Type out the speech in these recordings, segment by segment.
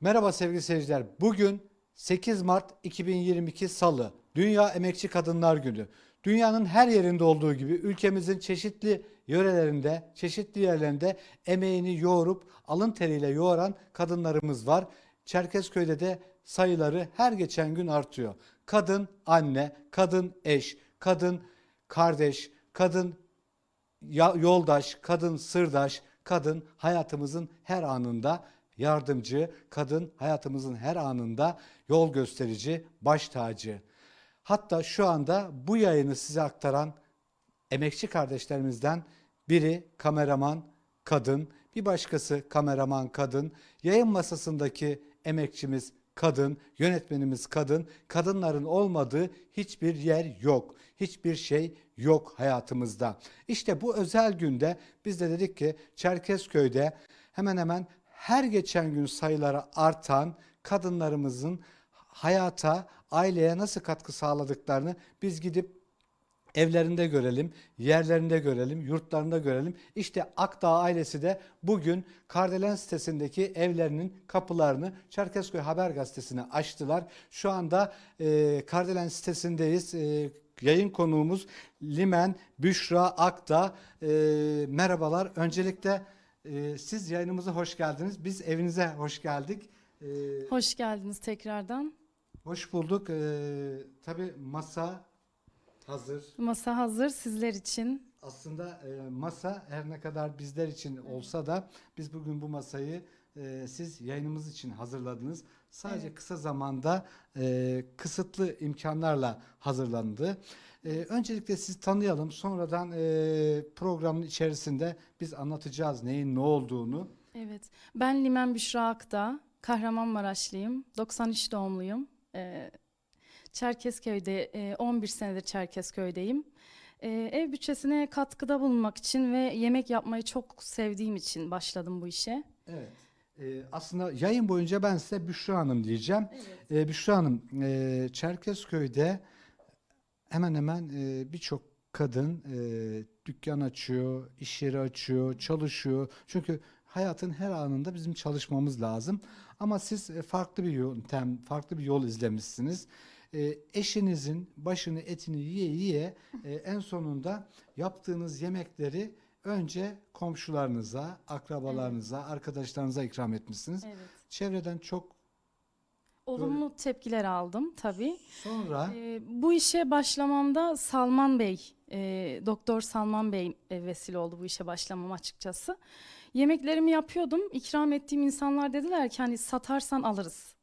Merhaba sevgili seyirciler. Bugün 8 Mart 2022 Salı. Dünya Emekçi Kadınlar Günü. Dünyanın her yerinde olduğu gibi ülkemizin çeşitli yörelerinde, çeşitli yerlerinde emeğini yoğurup alın teriyle yoğuran kadınlarımız var. Çerkezköy'de de sayıları her geçen gün artıyor. Kadın anne, kadın eş, kadın kardeş, kadın yoldaş, kadın sırdaş, kadın hayatımızın her anında yardımcı, kadın hayatımızın her anında yol gösterici, baş tacı. Hatta şu anda bu yayını size aktaran emekçi kardeşlerimizden biri kameraman kadın, bir başkası kameraman kadın, yayın masasındaki emekçimiz kadın, yönetmenimiz kadın. Kadınların olmadığı hiçbir yer yok. Hiçbir şey yok hayatımızda. İşte bu özel günde biz de dedik ki Çerkezköy'de hemen hemen her geçen gün sayıları artan kadınlarımızın hayata, aileye nasıl katkı sağladıklarını biz gidip evlerinde görelim, yerlerinde görelim, yurtlarında görelim. İşte Akdağ ailesi de bugün Kardelen sitesindeki evlerinin kapılarını Çerkezköy Haber Gazetesi'ne açtılar. Şu anda e, Kardelen sitesindeyiz. E, yayın konuğumuz Limen Büşra Akdağ. E, merhabalar. Öncelikle e, siz yayınımıza hoş geldiniz. Biz evinize hoş geldik. E, Hoş geldiniz tekrardan. hoş bulduk. E, tabii masa hazır. Masa hazır sizler için. Aslında e, masa her ne kadar bizler için olsa da biz bugün bu masayı e, siz yayınımız için hazırladınız. Sadece kısa zamanda e, kısıtlı imkanlarla hazırlandı. E, öncelikle sizi tanıyalım. Sonradan e, programın içerisinde biz anlatacağız neyin ne olduğunu. Evet. Ben Limen Büşra Akta. Kahramanmaraşlıyım. 93 doğumluyum. Ee, Çerkezköy'de e, 11 senedir Çerkezköy'deyim. Ee, ev bütçesine katkıda bulunmak için ve yemek yapmayı çok sevdiğim için başladım bu işe. Evet. E, aslında yayın boyunca ben size Büşra Hanım diyeceğim. E, Büşra Hanım, e, Çerkezköy'de hemen hemen e, birçok kadın e, dükkan açıyor, iş yeri açıyor, çalışıyor. Çünkü hayatın her anında bizim çalışmamız lazım. Ama siz e, farklı bir yöntem, farklı bir yol izlemişsiniz. E, eşinizin başını etini yiye yiye e, en sonunda yaptığınız yemekleri önce komşularınıza, akrabalarınıza, arkadaşlarınıza ikram etmişsiniz. Evet. Çevreden çok Olumlu tepkiler aldım tabii. sonra Ee, bu işe başlamamda Salman Bey, e, Doktor Salman Bey e, vesile oldu bu işe başlamam açıkçası. Yemeklerimi yapıyordum. ikram ettiğim insanlar dediler ki hani satarsan alırız.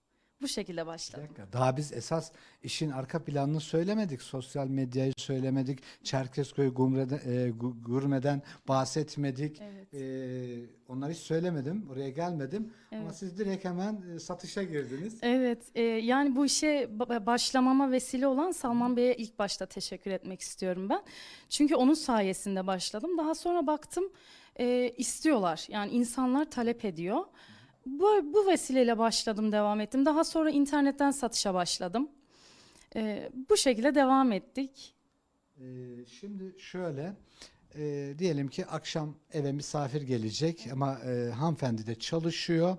Bu şekilde Bir başladım. dakika, daha biz esas işin arka planını söylemedik. Sosyal medyayı söylemedik. Çerkezköy gurmeden, e, gu- gurmeden bahsetmedik. Evet. E, onları hiç söylemedim. Oraya gelmedim. Ama Evet. siz direkt hemen e, satışa girdiniz. Evet, e, yani bu işe ba- başlamama vesile olan Salman Bey'e ilk başta teşekkür etmek istiyorum ben. Çünkü onun sayesinde başladım. Daha sonra baktım e, istiyorlar. Yani insanlar talep ediyor. Bu, bu vesileyle başladım, devam ettim. Daha sonra internetten satışa başladım. E, bu şekilde devam ettik. E, şimdi şöyle e, diyelim ki akşam eve misafir gelecek ama e, hanımefendi de çalışıyor.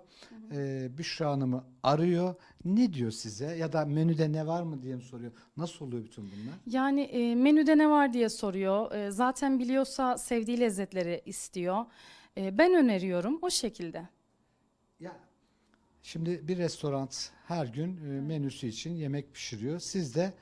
E, Büşra Hanım'ı arıyor. Ne diyor size? Ya da menüde ne var mı diye mi soruyor? Nasıl oluyor bütün bunlar? Yani e, menüde ne var diye soruyor. E, zaten biliyorsa sevdiği lezzetleri istiyor. E, ben öneriyorum o şekilde. Ya şimdi bir restoran her gün e, menüsü için yemek pişiriyor. Siz de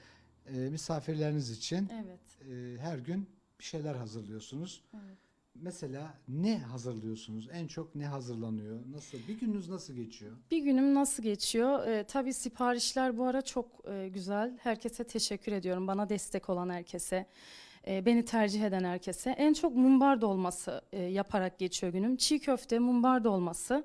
e, misafirleriniz için Evet. e, her gün bir şeyler hazırlıyorsunuz. Evet. Mesela ne hazırlıyorsunuz? En çok ne hazırlanıyor? Nasıl? Bir gününüz nasıl geçiyor? Bir günüm nasıl geçiyor? Ee, tabii siparişler bu ara çok e, güzel. Herkese teşekkür ediyorum. Bana destek olan herkese, e, beni tercih eden herkese. En çok mumbar dolması e, yaparak geçiyor günüm. Çiğ köfte, mumbar dolması.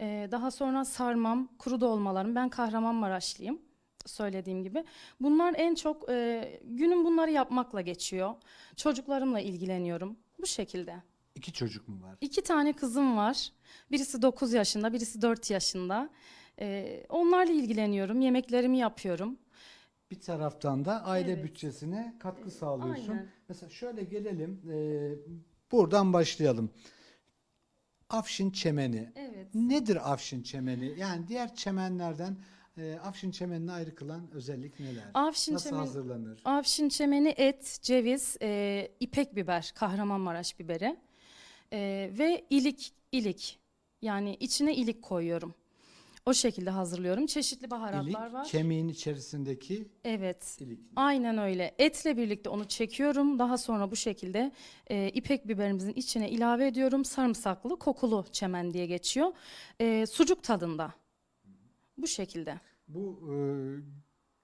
E, daha sonra sarmam, kuru dolmalarım. Ben Kahramanmaraşlıyım söylediğim gibi. Bunlar en çok e, günüm bunları yapmakla geçiyor. Çocuklarımla ilgileniyorum. Bu şekilde. İki çocuk mu var? İki tane kızım var. Birisi 9 yaşında, birisi 4 yaşında. Ee, onlarla ilgileniyorum, yemeklerimi yapıyorum. Bir taraftan da aile Evet. bütçesine katkı sağlıyorsun. aynen. Mesela şöyle gelelim. e, buradan başlayalım. Afşin çemeni. Evet. Nedir Afşin çemeni? Yani diğer çemenlerden e, Afşin çemenini ayrı kılan özellik neler? Afşin Nasıl çemeni- hazırlanır? Afşin çemeni et, ceviz, e, ipek biber, Kahramanmaraş biberi e, ve ilik, ilik. Yani içine ilik koyuyorum. O şekilde hazırlıyorum. Çeşitli baharatlar İlik, var. kemiğin içerisindeki evet. ilik. Aynen öyle. Etle birlikte onu çekiyorum. Daha sonra bu şekilde e, ipek biberimizin içine ilave ediyorum. Sarımsaklı, kokulu çemen diye geçiyor. E, sucuk tadında. Bu şekilde. Bu e,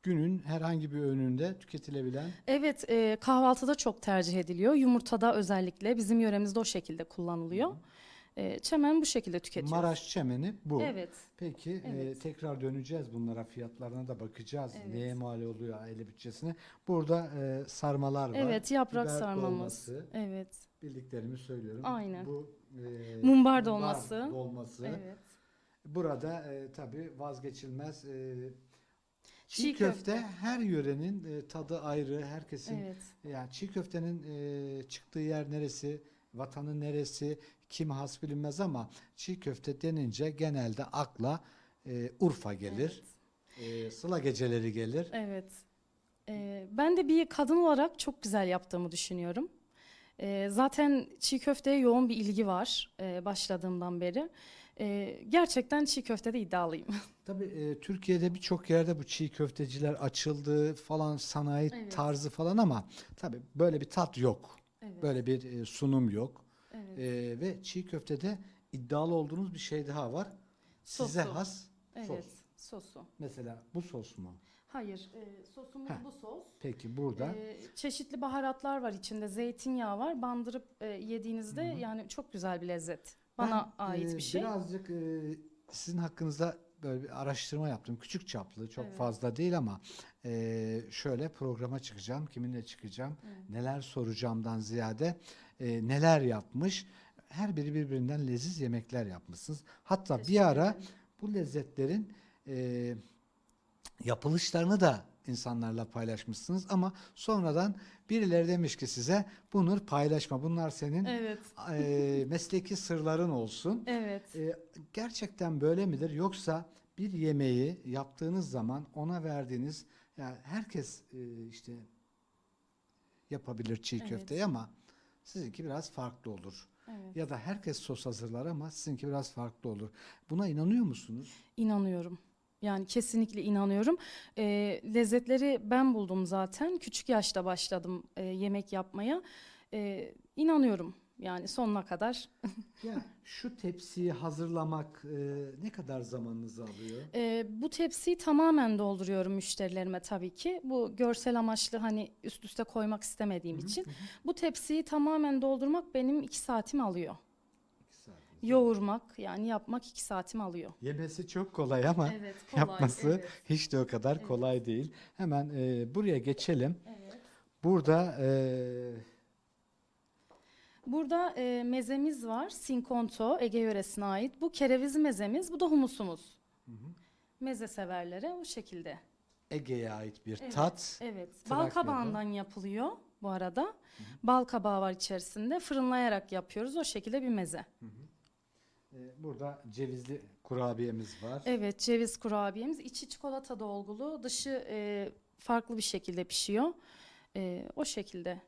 günün herhangi bir öğününde tüketilebilen Evet, e, kahvaltıda çok tercih ediliyor. Yumurtada özellikle bizim yöremizde o şekilde kullanılıyor. E, çemen bu şekilde tüketiyoruz. Maraş çemeni bu. Evet. Peki e, Evet. tekrar döneceğiz bunlara fiyatlarına da bakacağız. Evet. Neye mal oluyor aile bütçesine. Burada e, sarmalar var. Evet, yaprak biber sarmamız. dolması. Evet. Bildiklerimi söylüyorum. Aynen. Bu e, Mumbar dolması. dolması. Evet. Burada e, tabii vazgeçilmez e, çiğ, Çiğ köfte, köfte. her yörenin e, tadı ayrı. Herkesin Evet. yani çiğ köftenin e, çıktığı yer neresi, vatanı neresi, kim has bilinmez ama çiğ köfte denince genelde akla e, Urfa gelir. E, Sıla geceleri gelir. Evet. Ee, ben de bir kadın olarak çok güzel yaptığımı düşünüyorum. Ee, zaten çiğ köfteye yoğun bir ilgi var e, başladığımdan beri. Ee, gerçekten çiğ köftede iddialıyım. Tabii e, Türkiye'de birçok yerde bu çiğ köfteciler açıldı falan sanayi Evet. tarzı falan ama tabii böyle bir tat yok. Evet. Böyle bir e, sunum yok. Evet. E, ve çiğ köftede iddialı olduğunuz bir şey daha var. Size Sosu. has evet. sos. Sosu. Mesela bu sos mu? Hayır, e, sosumuz Heh. bu sos. Peki burada Ee, çeşitli baharatlar var içinde. Zeytinyağı var. Bandırıp e, yediğinizde yani çok güzel bir lezzet. Bana Ben, ait e, bir şey. Birazcık e, sizin hakkınızda böyle bir araştırma yaptım. Küçük çaplı, çok Evet. fazla değil ama e, şöyle programa çıkacağım. Kiminle çıkacağım? Neler soracağımdan ziyade e, neler yapmış? Her biri birbirinden leziz yemekler yapmışsınız. Hatta bir ara bu lezzetlerin e, yapılışlarını da insanlarla paylaşmışsınız ama sonradan birileri demiş ki size bunları paylaşma. Bunlar senin Evet. e, mesleki sırların olsun. Evet. E, gerçekten böyle midir? Yoksa bir yemeği yaptığınız zaman ona verdiğiniz yani herkes e, işte yapabilir çiğ Evet. köfteyi ama sizinki biraz farklı olur. Evet. Ya da herkes sos hazırlar ama sizinki biraz farklı olur. Buna inanıyor musunuz? İnanıyorum. Yani kesinlikle inanıyorum. Ee, lezzetleri ben buldum zaten. Küçük yaşta başladım e, yemek yapmaya. Ee, inanıyorum. Yani sonuna kadar. Ya şu tepsiyi hazırlamak e, ne kadar zamanınızı alıyor? Ee, bu tepsiyi tamamen dolduruyorum müşterilerime tabii ki. Bu görsel amaçlı hani üst üste koymak istemediğim için. Bu tepsiyi tamamen doldurmak benim iki saatimi alıyor. İki saat. Yoğurmak yani yapmak iki saatimi alıyor. Yemesi çok kolay ama Evet, yapması hiç de o kadar Evet. kolay değil. Hemen e, buraya geçelim. Evet. Burada e, Burada e, mezemiz var. Sinkonto, Ege yöresine ait. Bu kereviz mezemiz, bu da humusumuz. Meze severlere o şekilde. Ege'ye ait bir Evet, tat. Evet. Trakya'da. Bal kabağından yapılıyor bu arada. Bal kabağı var içerisinde. Fırınlayarak yapıyoruz. O şekilde bir meze. E, burada cevizli kurabiyemiz var. Evet, ceviz kurabiyemiz. içi çikolata dolgulu, dışı e, farklı bir şekilde pişiyor. E, o şekilde.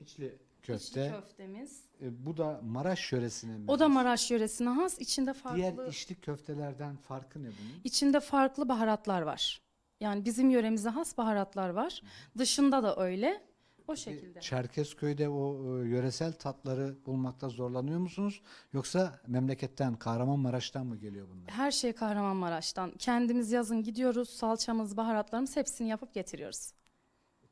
İçli İçli köfte. köftemiz. E, bu da Maraş yöresine mi? O da Maraş yöresine has. İçinde farklı Diğer içli köftelerden farkı ne bunun? İçinde farklı baharatlar var. Yani bizim yöremize has baharatlar var. Dışında da öyle. O şekilde. Çerkezköy'de o e, yöresel tatları bulmakta zorlanıyor musunuz? Yoksa memleketten, Kahramanmaraş'tan mı geliyor bunlar? Her şey Kahramanmaraş'tan. Kendimiz yazın gidiyoruz. Salçamız, baharatlarımız hepsini yapıp getiriyoruz.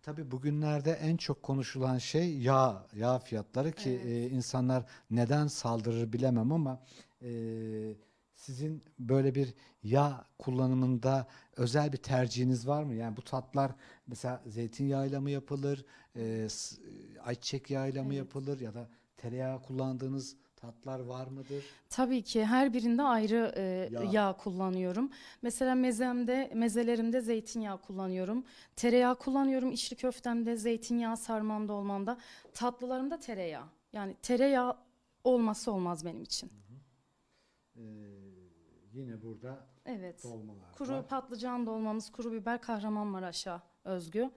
Tabii bugünlerde en çok konuşulan şey yağ, yağ fiyatları ki Evet. e, insanlar neden saldırır bilemem ama e, sizin böyle bir yağ kullanımında özel bir tercihiniz var mı? Yani bu tatlar mesela zeytinyağıyla mı yapılır, e, s- ayçiçek yağıyla mı Evet. yapılır ya da tereyağı kullandığınız tatlar var mıdır? Tabii ki her birinde ayrı e, Yağ. yağ. kullanıyorum. Mesela mezemde, mezelerimde zeytinyağı kullanıyorum. Tereyağı kullanıyorum. İçli köftemde, zeytinyağı sarmamda olmamda. Tatlılarımda tereyağı. Yani tereyağı olmazsa olmaz benim için. Ee, yine burada Evet. dolmalar Kuru var. patlıcan dolmamız, kuru biber Kahramanmaraş'a özgü.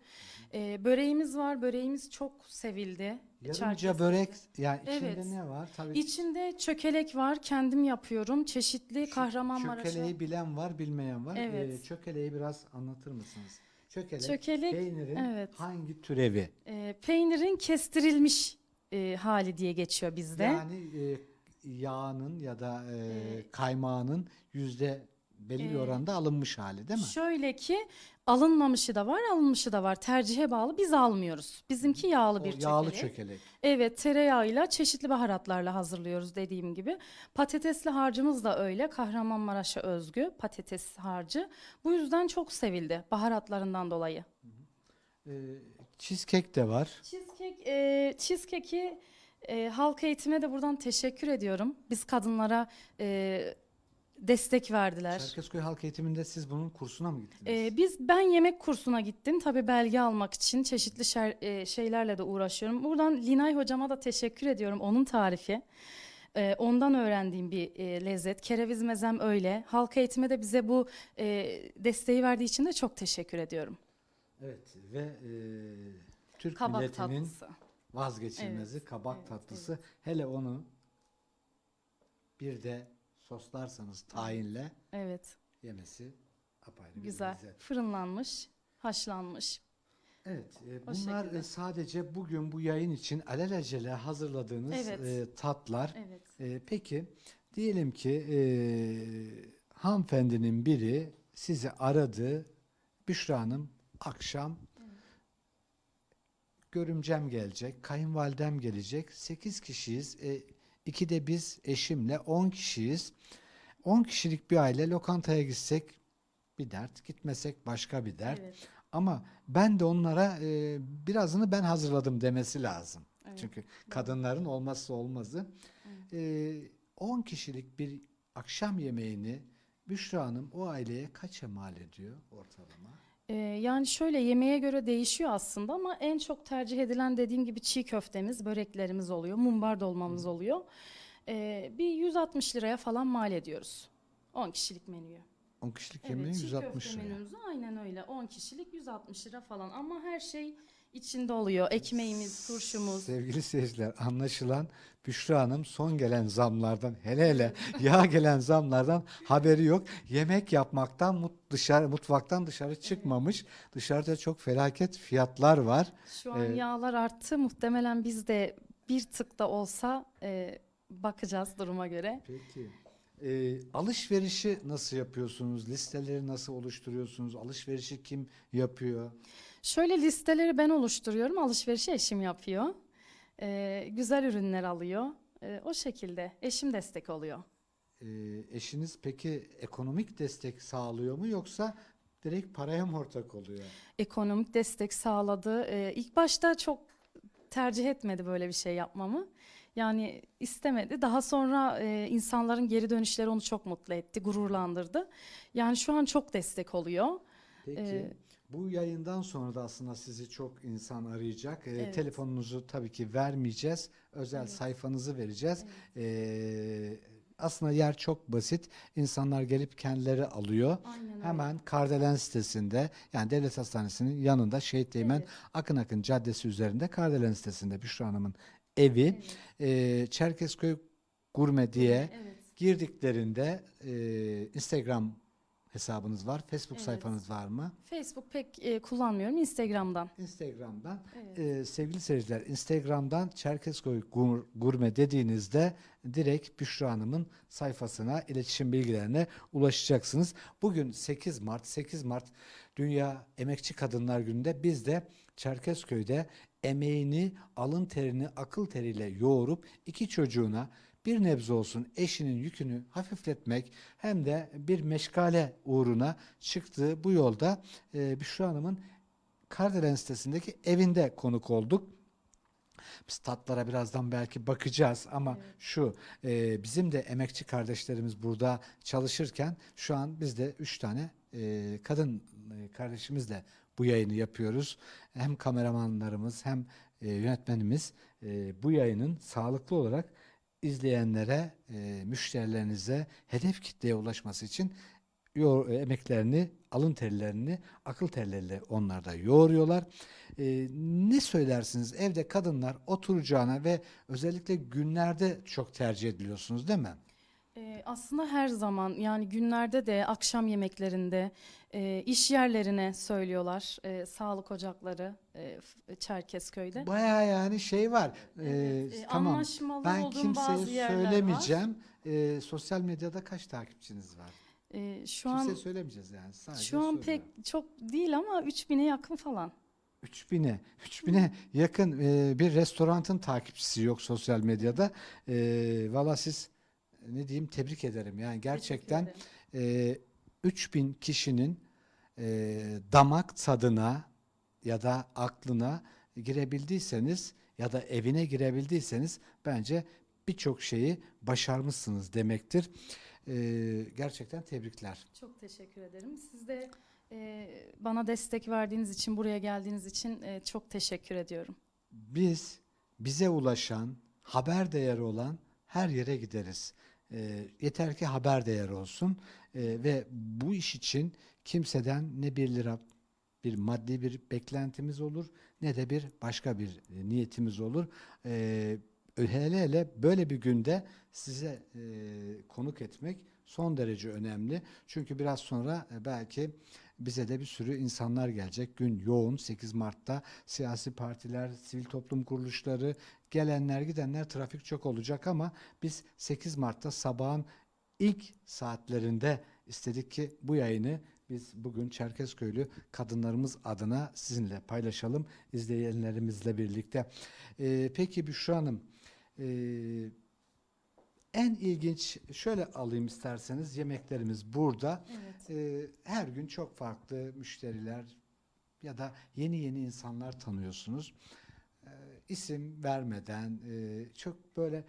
Ee, böreğimiz var. Böreğimiz çok sevildi. Yarımca Çerkezköy'de. börek yani içinde Evet. ne var? Tabii İçinde çökelek var. Kendim yapıyorum. Çeşitli Kahramanmaraş'a. çökeleği bilen var, bilmeyen var. Evet. Ee, çökeleği biraz anlatır mısınız? Çökelek, Çökelek, peynirin evet. hangi türevi? Ee, peynirin kestirilmiş e, hali diye geçiyor bizde. Yani e, yağının ya da e, Ee, kaymağının yüzde belli bir e, oranda alınmış hali değil mi? Şöyle ki alınmamışı da var, alınmışı da var. Tercihe bağlı. Biz almıyoruz. Bizimki yağlı O bir yağlı çökelek. çökelek. Evet, tereyağıyla çeşitli baharatlarla hazırlıyoruz dediğim gibi. Patatesli harcımız da öyle. Kahramanmaraş'a özgü patates harcı. Bu yüzden çok sevildi baharatlarından dolayı. Ee, cheesecake de var. Cheesecake, e, cheesecake'i e, halk eğitime de buradan teşekkür ediyorum. Biz kadınlara e, destek verdiler. Çerkezköy Halk Eğitimi'nde siz bunun kursuna mı gittiniz? Ee, biz ben yemek kursuna gittim. Tabii belge almak için çeşitli şer- e, şeylerle de uğraşıyorum. Buradan Linay hocama da teşekkür ediyorum. Onun tarifi. Ee, ondan öğrendiğim bir e, lezzet. Kereviz mezem öyle. Halk eğitime de bize bu e, desteği verdiği için de çok teşekkür ediyorum. Evet ve e, Türk Kabak milletinin tatlısı. vazgeçilmezi kabak evet, tatlısı. Hele onu bir de soslarsanız tayinle Evet, yemesi apayrı bir güzel. lezzet. Fırınlanmış, haşlanmış. Evet, e, O bunlar şekilde. e, sadece bugün bu yayın için alelacele hazırladığınız Evet. e, tatlar. Evet. E, peki diyelim ki e, hanımefendinin biri sizi aradı. Büşra Hanım akşam görümcem gelecek, kayınvalidem gelecek. 8 kişiyiz. E, iki de biz eşimle 10 kişiyiz. 10 kişilik bir aile lokantaya gitsek bir dert, gitmesek başka bir dert. Evet. Ama ben de onlara e, birazını ben hazırladım demesi lazım. Evet. Çünkü kadınların olmazsa olmazı. E, 10 kişilik bir akşam yemeğini Büşra Hanım o aileye kaça mal ediyor ortalama? Ee, yani şöyle yemeğe göre değişiyor aslında ama en çok tercih edilen dediğim gibi çiğ köftemiz, böreklerimiz oluyor, mumbar dolmamız oluyor. Ee, bir 160 liraya falan mal ediyoruz. 10 kişilik menüyü. 10 kişilik Evet, yemeği çiğ 160 köfte lira. menümüzü aynen öyle. 10 kişilik 160 lira falan ama her şey içinde oluyor. Ekmeğimiz, turşumuz. Sevgili seyirciler anlaşılan Büşra Hanım son gelen zamlardan hele hele yağ gelen zamlardan haberi yok. Yemek yapmaktan mut dışarı mutfaktan dışarı çıkmamış. Dışarıda çok felaket fiyatlar var. Şu an Ee, yağlar arttı. Muhtemelen biz de bir tık da olsa e, bakacağız duruma göre. Peki. Ee, alışverişi nasıl yapıyorsunuz? Listeleri nasıl oluşturuyorsunuz? Alışverişi kim yapıyor? Şöyle listeleri ben oluşturuyorum, alışverişi eşim yapıyor. Ee, güzel ürünler alıyor. Ee, o şekilde eşim destek oluyor. Ee, eşiniz peki ekonomik destek sağlıyor mu yoksa direkt paraya mı ortak oluyor? Ekonomik destek sağladı. Ee, ilk başta çok tercih etmedi böyle bir şey yapmamı. Yani istemedi. Daha sonra e, insanların geri dönüşleri onu çok mutlu etti, gururlandırdı. Yani şu an çok destek oluyor. Peki Ee, bu yayından sonra da aslında sizi çok insan arayacak. Ee, Evet. Telefonunuzu tabii ki vermeyeceğiz. Özel sayfanızı vereceğiz. Ee, aslında yer çok basit. İnsanlar gelip kendileri alıyor. Aynen öyle. Hemen Kardelen sitesinde yani devlet hastanesinin yanında Şehit Teğmen Evet. Akın Akın Caddesi üzerinde Kardelen sitesinde Büşra Hanım'ın evi. Ee, Çerkezköy Gurme diye Evet. girdiklerinde e, Instagram hesabınız var. Facebook Evet. sayfanız var mı? Facebook pek e, kullanmıyorum. Instagram'dan. Instagram'dan. Evet. Ee, sevgili seyirciler Instagram'dan Çerkezköy Gur- Gurme dediğinizde direkt Büşra Hanım'ın sayfasına iletişim bilgilerine ulaşacaksınız. Bugün 8 Mart 8 Mart Dünya Emekçi Kadınlar Günü'nde biz de Çerkezköy'de emeğini, alın terini, akıl teriyle yoğurup iki çocuğuna bir nebze olsun eşinin yükünü hafifletmek hem de bir meşgale uğruna çıktığı bu yolda e, Büşra Hanım'ın Kardelen sitesindeki evinde konuk olduk. Biz tatlara birazdan belki bakacağız ama şu e, bizim de emekçi kardeşlerimiz burada çalışırken şu an biz de üç tane e, kadın e, kardeşimizle bu yayını yapıyoruz. Hem kameramanlarımız hem e, yönetmenimiz e, bu yayının sağlıklı olarak izleyenlere, e, müşterilerinize, hedef kitleye ulaşması için yo- e, emeklerini, alın terlerini, akıl terleriyle onlar da yoğuruyorlar. E, ne söylersiniz? Evde kadınlar oturacağına ve özellikle günlerde çok tercih ediliyorsunuz değil mi? Ee, aslında her zaman yani günlerde de akşam yemeklerinde e, iş yerlerine söylüyorlar e, sağlık ocakları e, F- Çerkezköy'de. Bayağı yani şey var. E, Evet, e, tamam. anlaşmalı Ben olduğum bazı kimseye yerler var. söylemeyeceğim. E, sosyal medyada kaç takipçiniz var? E, şu Kimseye an söylemeyeceğiz yani. Sadece şu an pek çok değil ama 3000'e yakın falan. 3000'e 3000'e yakın e, bir restoranın takipçisi yok sosyal medyada. E, Valla siz ne diyeyim tebrik ederim. Yani gerçekten e, 3000 kişinin e, damak tadına ya da aklına girebildiyseniz ya da evine girebildiyseniz bence birçok şeyi başarmışsınız demektir. E, gerçekten tebrikler. Çok teşekkür ederim. Siz de e, bana destek verdiğiniz için, buraya geldiğiniz için e, çok teşekkür ediyorum. Biz bize ulaşan, haber değeri olan her yere gideriz. Ee, yeter ki haber değeri olsun Ee, ve bu iş için kimseden ne bir lira bir maddi bir beklentimiz olur ne de bir başka bir e, niyetimiz olur. Ee, hele hele böyle bir günde size e, konuk etmek son derece önemli. Çünkü biraz sonra e, belki bize de bir sürü insanlar gelecek. Gün yoğun 8 Mart'ta siyasi partiler, sivil toplum kuruluşları, gelenler gidenler trafik çok olacak ama biz 8 Mart'ta sabahın ilk saatlerinde istedik ki bu yayını biz bugün Çerkezköylü kadınlarımız adına sizinle paylaşalım izleyenlerimizle birlikte. Ee, peki Büşra Hanım ee, en ilginç şöyle alayım isterseniz yemeklerimiz burada. Evet. Ee, her gün çok farklı müşteriler ya da yeni yeni insanlar tanıyorsunuz. Ee, isim vermeden e, çok böyle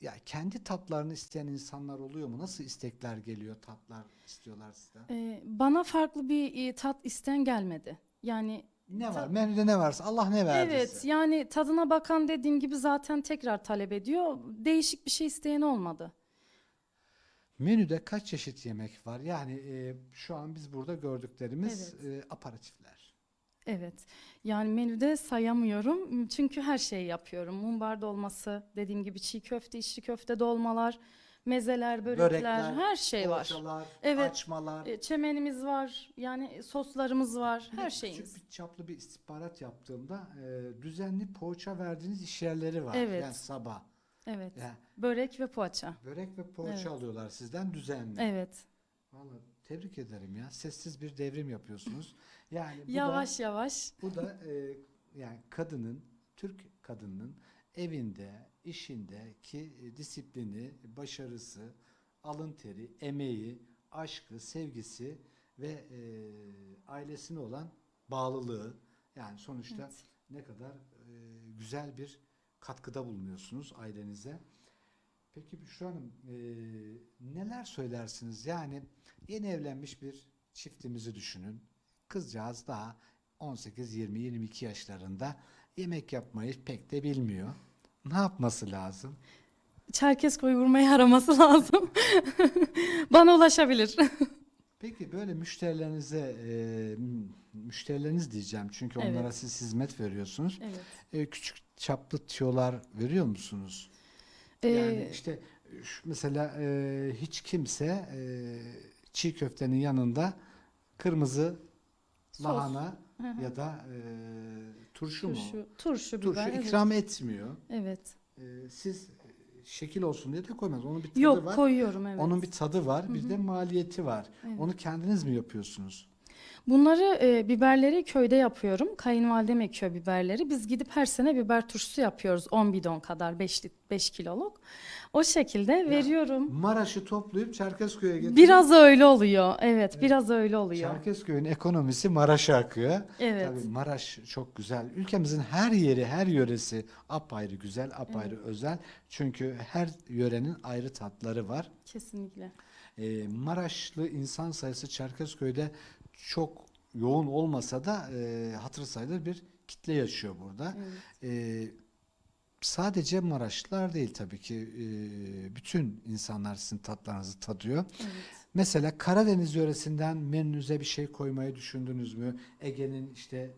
ya kendi tatlarını isteyen insanlar oluyor mu? Nasıl istekler geliyor, tatlar istiyorlar sizden? E, bana farklı bir e, tat isten gelmedi. Yani Ne var? Menüde ne varsa Allah ne verdiyse. Evet yani tadına bakan dediğim gibi zaten tekrar talep ediyor. Değişik bir şey isteyen olmadı. Menüde kaç çeşit yemek var? Yani e, şu an biz burada gördüklerimiz e, aparatifler. Evet yani menüde sayamıyorum çünkü her şeyi yapıyorum. Mumbar dolması dediğim gibi çiğ köfte, içli köfte dolmalar, mezeler, börekler, her şey var. poğaçalar, Evet. açmalar. E, Çemenimiz var yani soslarımız var Bir de her küçük şeyimiz. bir çaplı bir istihbarat yaptığımda e, düzenli poğaça verdiğiniz iş yerleri var. Evet. Yani sabah. Evet Yani börek ve poğaça. börek ve poğaça Evet. alıyorlar sizden düzenli. Evet Vallahi tebrik ederim ya. Sessiz bir devrim yapıyorsunuz. Yani bu yavaş da yavaş. bu da e, yani kadının Türk kadının evinde, işindeki e, disiplini, başarısı, alın teri, emeği, aşkı, sevgisi ve e, ailesine olan bağlılığı yani sonuçta Evet. ne kadar e, güzel bir katkıda bulunuyorsunuz ailenize. Peki Büşra Hanım e, neler söylersiniz? Yani yeni evlenmiş bir çiftimizi düşünün. Kızcağız daha 18, 20, 22 yaşlarında yemek yapmayı pek de bilmiyor. Ne yapması lazım? Çerkezköy vurmayı araması lazım. Bana ulaşabilir. Peki böyle müşterilerinize e, müşterileriniz diyeceğim çünkü onlara Evet. siz hizmet veriyorsunuz. evet. E, küçük çaplı tiyolar veriyor musunuz? Ee, Yani işte şu mesela e, hiç kimse e, çiğ köftenin yanında kırmızı Sos. lahana Hı hı. ya da e, turşu, mu? turşu, turşu, Turşu biber. evet. ikram etmiyor. Evet. E, siz e, şekil olsun diye de koymaz. Onun bir tadı Yok var. koyuyorum evet. Onun bir tadı var, bir de maliyeti var. Evet. Onu kendiniz mi yapıyorsunuz? Bunları e, biberleri köyde yapıyorum. Kayınvalidem ekiyor biberleri. Biz gidip her sene biber turşusu yapıyoruz. 10 bidon kadar 5 5 kiloluk. O şekilde veriyorum. Maraş'ı toplayıp Çerkezköy'e getirip Biraz öyle oluyor. Evet, biraz öyle oluyor. Çerkezköy'ün ekonomisi Maraş'a akıyor. Evet. Tabii Maraş çok güzel. Ülkemizin her yeri, her yöresi apayrı güzel, apayrı özel. Çünkü her yörenin ayrı tatları var. Kesinlikle. Ee, Maraşlı insan sayısı Çerkezköy'de çok yoğun olmasa da e, hatırı sayılır bir kitle yaşıyor burada. Evet. Ee, sadece Maraşlılar değil tabii ki e, bütün insanlar sizin tatlarınızı tadıyor. Evet. Mesela Karadeniz yöresinden menünüze bir şey koymayı düşündünüz mü? Ege'nin işte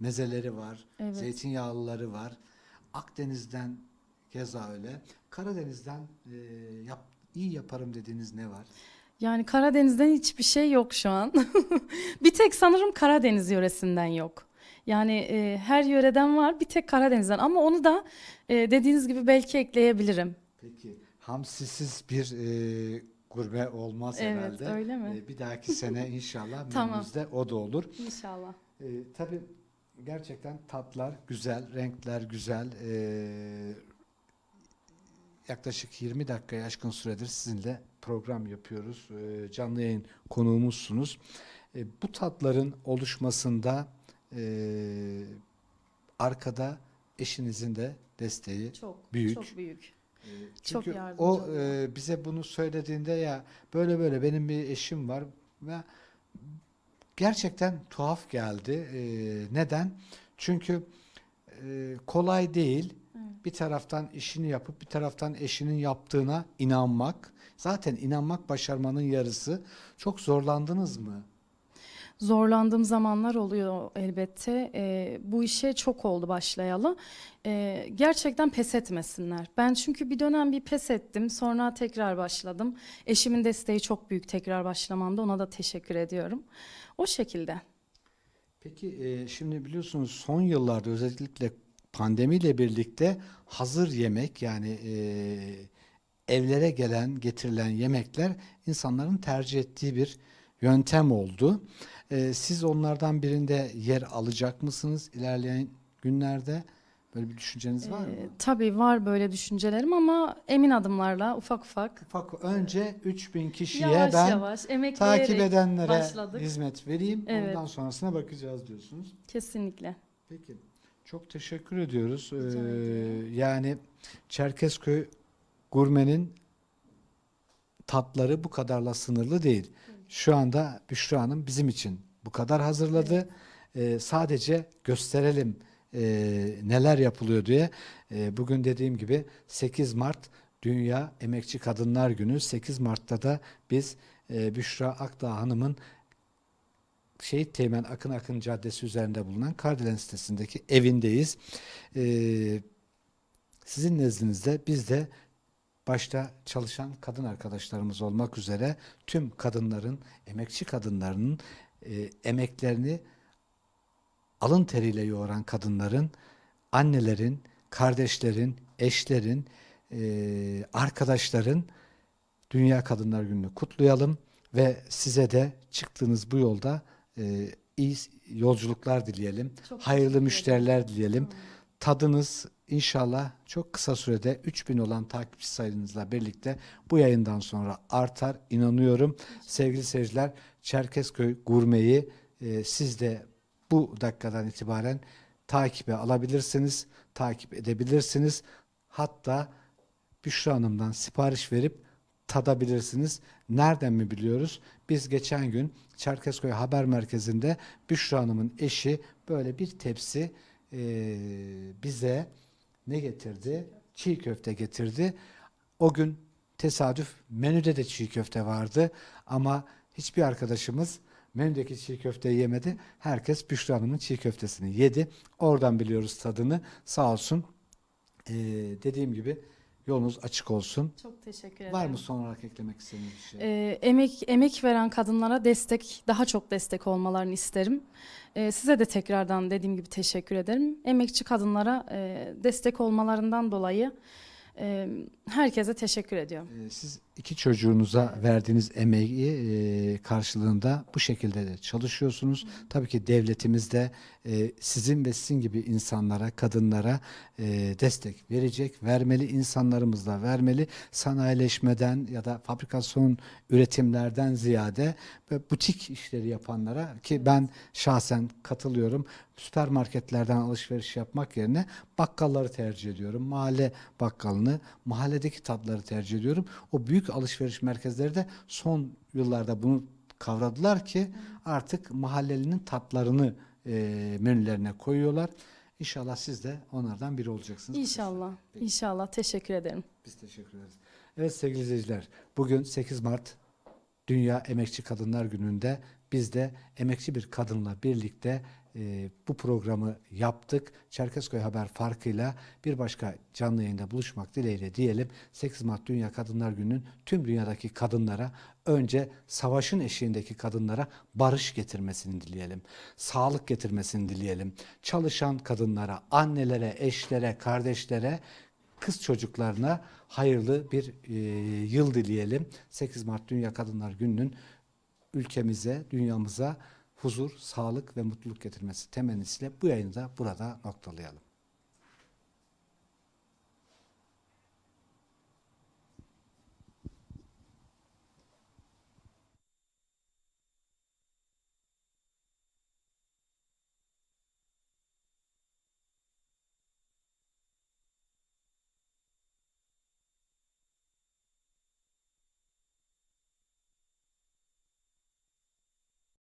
mezeleri var, Evet. zeytinyağlıları var. Akdeniz'den keza öyle. Karadeniz'den e, yap, iyi yaparım dediğiniz ne var? Yani Karadeniz'den hiçbir şey yok şu an. bir tek sanırım Karadeniz yöresinden yok. Yani e, her yöreden var bir tek Karadeniz'den ama onu da e, dediğiniz gibi belki ekleyebilirim. Peki hamsisiz bir e, gurme olmaz Evet, herhalde. öyle mi? E, bir dahaki sene inşallah Tamam. menümüzde o da olur. İnşallah. E, tabii gerçekten tatlar güzel, renkler güzel. E, yaklaşık 20 dakikaya aşkın süredir sizinle program yapıyoruz. E, canlı yayın konuğumuzsunuz. E, bu tatların oluşmasında e, arkada eşinizin de desteği Çok Büyük. çok büyük. Ee, Çok Çünkü yardımcı o e, bize bunu söylediğinde ya böyle böyle benim bir eşim var ve gerçekten tuhaf geldi. Ee, neden? Çünkü e, kolay değil. Bir taraftan işini yapıp bir taraftan eşinin yaptığına inanmak. Zaten inanmak başarmanın yarısı. Çok zorlandınız mı? Zorlandığım zamanlar oluyor elbette. Ee, bu işe çok oldu başlayalı. Ee, gerçekten pes etmesinler. Ben çünkü bir dönem bir pes ettim. Sonra tekrar başladım. Eşimin desteği çok büyük tekrar başlamamda. Ona da teşekkür ediyorum. O şekilde. Peki e, şimdi biliyorsunuz son yıllarda özellikle pandemiyle birlikte hazır yemek yani e, evlere gelen getirilen yemekler insanların tercih ettiği bir yöntem oldu. E, siz onlardan birinde yer alacak mısınız ilerleyen günlerde? Böyle bir düşünceniz var mı? Ee, tabii var böyle düşüncelerim ama emin adımlarla ufak ufak Ufak önce 3000 kişiye yavaş ben yavaş takip edenlere başladık. hizmet vereyim. Evet. Ondan sonrasına bakacağız diyorsunuz. kesinlikle. Peki. Çok teşekkür ediyoruz. Ee, yani Çerkezköy gurmenin tatları bu kadarla sınırlı değil. Şu anda Büşra Hanım bizim için bu kadar hazırladı. Ee, sadece gösterelim e, neler yapılıyor diye. Ee, bugün dediğim gibi 8 Mart Dünya Emekçi Kadınlar Günü. 8 Mart'ta da biz e, Büşra Akdağ Hanım'ın Şehit Teğmen Akın Akın Caddesi üzerinde bulunan Kardelen sitesindeki evindeyiz. Ee, sizin nezdinizde biz de başta çalışan kadın arkadaşlarımız olmak üzere tüm kadınların, emekçi kadınların e, emeklerini alın teriyle yoğuran kadınların, annelerin, kardeşlerin, eşlerin, e, arkadaşların Dünya Kadınlar Günü'nü kutlayalım ve size de çıktığınız bu yolda e, iyi yolculuklar dileyelim. Çok Hayırlı müşteriler dileyelim. Tamam. Tadınız inşallah çok kısa sürede 3000 olan takipçi sayınızla birlikte bu yayından sonra artar inanıyorum. Sevgili seyirciler Çerkezköy Gurme'yi e, siz de bu dakikadan itibaren takibe alabilirsiniz, takip edebilirsiniz. Hatta Büşra Hanım'dan sipariş verip tadabilirsiniz. Nereden mi biliyoruz? Biz geçen gün Çerkezköy Haber Merkezi'nde Büşra Hanım'ın eşi böyle bir tepsi eee, bize ne getirdi? Çiğ köfte getirdi. O gün tesadüf menüde de çiğ köfte vardı ama hiçbir arkadaşımız menüdeki çiğ köfteyi yemedi. Herkes Büşra Hanım'ın çiğ köftesini yedi. Oradan biliyoruz tadını. Sağ olsun. Eee, dediğim gibi yolunuz açık olsun. Çok teşekkür ederim. Var mı son olarak eklemek istediğiniz bir şey? Ee, emek emek veren kadınlara destek daha çok destek olmalarını isterim. Ee, size de tekrardan dediğim gibi teşekkür ederim. Emekçi kadınlara e, destek olmalarından dolayı e, herkese teşekkür ediyorum. Ee, Siz iki çocuğunuza verdiğiniz emeği karşılığında bu şekilde de çalışıyorsunuz. Tabii ki devletimiz de sizin ve sizin gibi insanlara, kadınlara destek verecek, vermeli. insanlarımız da vermeli. Sanayileşmeden ya da fabrikasyon üretimlerden ziyade ve butik işleri yapanlara ki ben şahsen katılıyorum. Süpermarketlerden alışveriş yapmak yerine bakkalları tercih ediyorum. Mahalle bakkalını, mahalledeki tatları tercih ediyorum. O büyük alışveriş merkezleri de son yıllarda bunu kavradılar ki artık mahallelinin tatlarını e, menülerine koyuyorlar. İnşallah siz de onlardan biri olacaksınız. İnşallah. Peki. İnşallah. Teşekkür ederim. Biz teşekkür ederiz. Evet sevgili izleyiciler, bugün 8 Mart Dünya Emekçi Kadınlar Günü'nde biz de emekçi bir kadınla birlikte e, bu programı yaptık. Çerkezköy Haber farkıyla bir başka canlı yayında buluşmak dileğiyle diyelim. 8 Mart Dünya Kadınlar Günü'nün tüm dünyadaki kadınlara önce savaşın eşiğindeki kadınlara barış getirmesini dileyelim. Sağlık getirmesini dileyelim. Çalışan kadınlara, annelere, eşlere, kardeşlere kız çocuklarına hayırlı bir e, yıl dileyelim. 8 Mart Dünya Kadınlar Günü'nün ülkemize, dünyamıza huzur, sağlık ve mutluluk getirmesi temennisiyle bu yayını da burada noktalayalım.